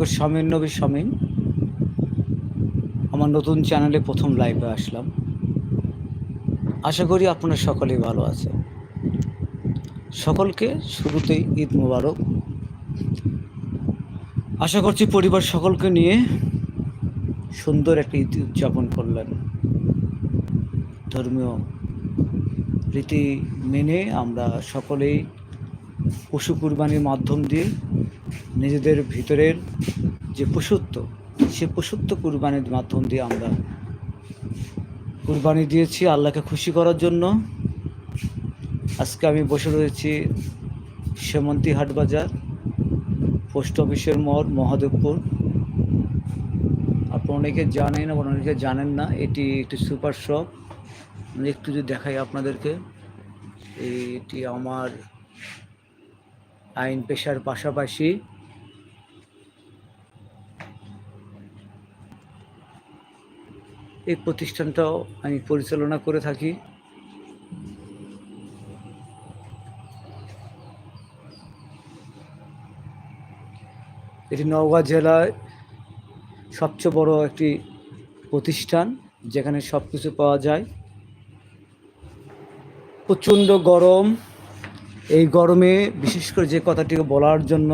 Advocate Shamim নবী, শামীম। আমার নতুন চ্যানেলে প্রথম লাইভে আসলাম। আশা করি আপনারা সকলেই ভালো আছে সকলকে শুরুতেই ঈদ মোবারক। আশা করছি পরিবার সকলকে নিয়ে সুন্দর একটা ঈদ উদযাপন করলেন। ধর্মীয় রীতি মেনে আমরা সকলেই পশু কুরবানির মাধ্যম দিয়ে নিজেদের ভিতরের যে পশুত্ব, সে পশুত্ব কুরবানির মাধ্যম দিয়ে আমরা কুরবানি দিয়েছি আল্লাহকে খুশি করার জন্য। আজকে আমি বসে রয়েছি সেমন্তী হাট বাজার, পোস্ট অফিসের মোড়, মহাদেবপুর। আপনারা অনেকে জানেন, আবার অনেকে জানেন না, এটি একটি সুপার শপ। একটু যদি দেখাই আপনাদেরকে, এটি আমার আইন পেশার পাশাপাশি এই প্রতিষ্ঠানটাও আমি পরিচালনা করে থাকি। এটি নওগাঁ জেলায় সবচেয়ে বড় একটি প্রতিষ্ঠান, যেখানে সব কিছু পাওয়া যায়। প্রচণ্ড গরম এই গরমে বিশেষ করে যে কথাটি বলার জন্য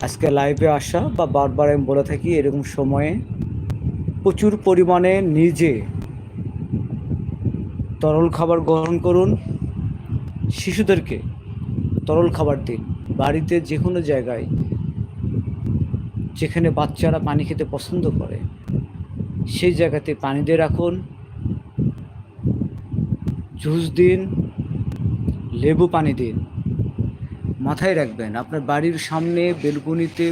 আজকে লাইভে আসা বা বারবার আমি বলে থাকি, এরকম সময়ে প্রচুর পরিমাণে নিজে তরল খাবার গ্রহণ করুন। শিশুদেরকে তরল খাবার দিন। বাড়িতে যে কোনো জায়গায় যেখানে বাচ্চারা পানি খেতে পছন্দ করে, সেই জায়গাতে পানি দিয়ে রাখুন। জুস দিন। লেবু পানি দিন। মাথায় রাখবেন, আপনার বাড়ির সামনে বেলকুনিতে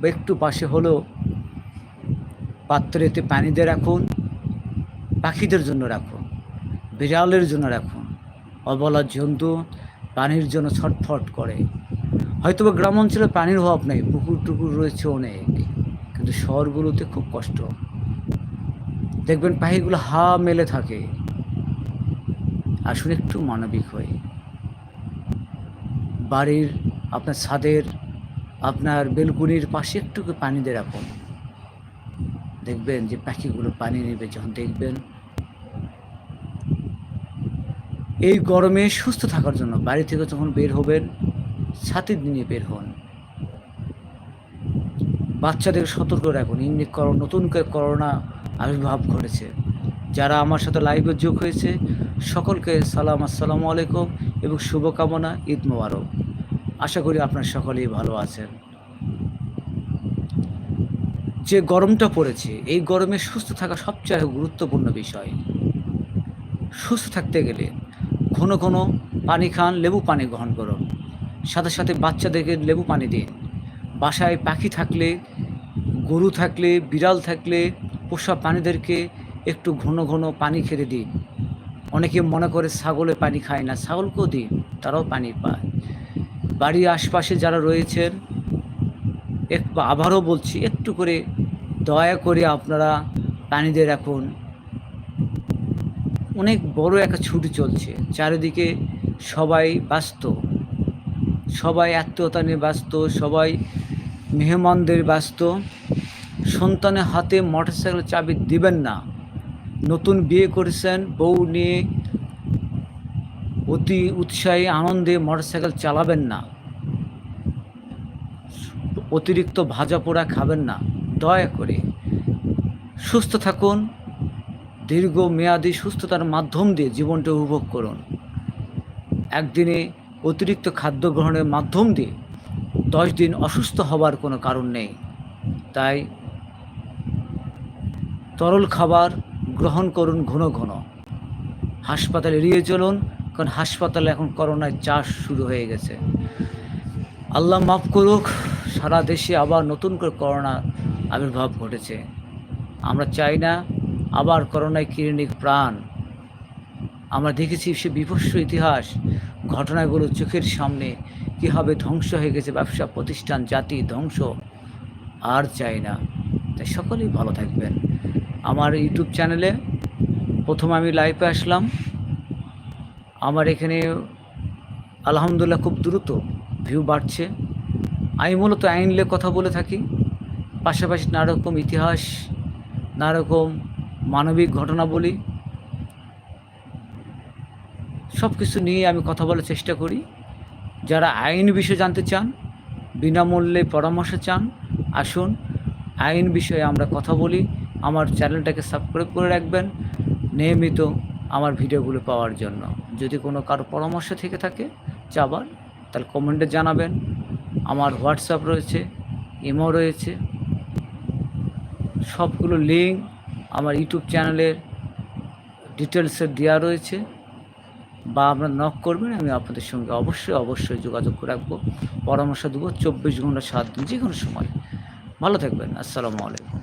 বা একটু পাশে হলেও পাত্রেতে পানি দিয়ে রাখুন, পাখিদের জন্য রাখুন, বিড়ালের জন্য রাখুন, অবলা জন্তু পানির জন্য ছটফট করে। হয়তো বা গ্রাম অঞ্চলে পানির অভাব নেই, পুকুর টুকুর রয়েছে অনেক, কিন্তু শহরগুলোতে খুব কষ্ট। দেখবেন পাখিগুলো হা মেলে থাকে। আসলে একটু মানবিক হয়ে বাড়ির, আপনার ছাদের, আপনার বেলকুনির পাশে একটু পানি দিয়ে রাখুন। দেখবেন যে পাখিগুলো পানি নেবে, যখন দেখবেন এই গরমে সুস্থ থাকার জন্য বাড়ি থেকে যখন বের হবেন, ছাতির নিয়ে বের হন। বাচ্চাদের সতর্ক রাখুন। এমনি নতুন করে করোনা আবির্ভাব ঘটেছে। যারা আমার সাথে লাইভে যোগ হয়েছে, সকলকে সালাম, আসসালামু আলাইকুম এবং শুভকামনা, ঈদ মোবারক। আশা করি আপনার সকলেই ভালো আছেন। যে গরমটা পড়েছে, এই গরমে সুস্থ থাকা সবচেয়ে গুরুত্বপূর্ণ বিষয়। সুস্থ থাকতে গেলে ঘন ঘন পানি খান, লেবু পানি গ্রহণ করুন। সাথে সাথে বাচ্চাদেরকে লেবু পানি দিন। বাসায় পাখি থাকলে, গরু থাকলে, বিড়াল থাকলে পোষা প্রাণীদেরকে একটু ঘন ঘন পানি খেতে দিন। অনেকে মনে করে ছাগলে পানি খায় না, ছাগলকেও দিন, তারাও পানি পায়। বাড়ির আশপাশে যারা রয়েছেন, এক আবারও বলছি, একটু করে দয়া করে আপনারা প্রাণীদের এখন অনেক বড় একটা ছুটি চলছে, চারিদিকে সবাই ব্যস্ত। সবাই আত্মীয়তা নিয়ে ব্যস্ত, সবাই মেহমানদের ব্যস্ত। সন্তানের হাতে মোটরসাইকেল চাবি দিবেন না। নতুন বিয়ে করেছেন, বউ নিয়ে অতি উৎসাহী আনন্দে মোটরসাইকেল চালাবেন না। অতিরিক্ত ভাজা পোড়া খাবেন না। দয়া করে সুস্থ থাকুন। দীর্ঘ মেয়াদি সুস্থতার মাধ্যম দিয়ে জীবনটা উপভোগ করুন। একদিনে অতিরিক্ত খাদ্য গ্রহণের মাধ্যম দিয়ে দশ দিন অসুস্থ হবার কোনো কারণ নেই। তাই তরল খাবার গ্রহণ করুন ঘন ঘন। হাসপাতালে এড়িয়ে চলুন। কারণ হাসপাতালে এখন করোনায় চাষ শুরু হয়ে গেছে। আল্লাহ মাফ করুক, সারা দেশে আবার নতুন করে করোনা আবির্ভাব ঘটেছে। আমরা চাই না আবার করোনায় কিরণিক প্রাণ। আমরা দেখেছি সে বিভৎস ইতিহাস, ঘটনাগুলো চোখের সামনে কীভাবে ধ্বংস হয়ে গেছে, ব্যবসা, প্রতিষ্ঠান, জাতি, ধ্বংস আর চাই না। তাই সকলেই ভালো থাকবেন। আমার ইউটিউব চ্যানেলে প্রথম আমি লাইভে আসলাম। আমার এখানে আলহামদুলিল্লাহ খুব দ্রুত ভিউ বাড়ছে। আমি মূলত আইন নিয়ে কথা বলে থাকি। পাশাপাশি নানারকম ইতিহাস নানা রকম মানবিক ঘটনা বলি সব কিছু নিয়ে আমি কথা বলার চেষ্টা করি। যারা আইন বিষয়ে জানতে চান, বিনামূল্যে পরামর্শ চান, আসুন, আইন বিষয়ে আমরা কথা বলি। আমার চ্যানেলটাকে সাবস্ক্রাইব করে রাখবেন। নিয়মিত আমার ভিডিওগুলো পাওয়ার জন্য। যদি কোনো কারও পরামর্শ থেকে থাকে চাবার তাহলে কমেন্টে জানাবেন। আমার হোয়াটসঅ্যাপ রয়েছে ইমো রয়েছে। সবগুলো লিঙ্ক আমার ইউটিউব চ্যানেলের ডিটেলসে দেওয়া রয়েছে। বা আপনারা নক করবেন, আমি আপনাদের সঙ্গে অবশ্যই অবশ্যই যোগাযোগ রাখব। পরামর্শ দেবো চব্বিশ ঘণ্টা সাত দিন যে কোনো সময়। ভালো থাকবেন, আসসালামু আলাইকুম।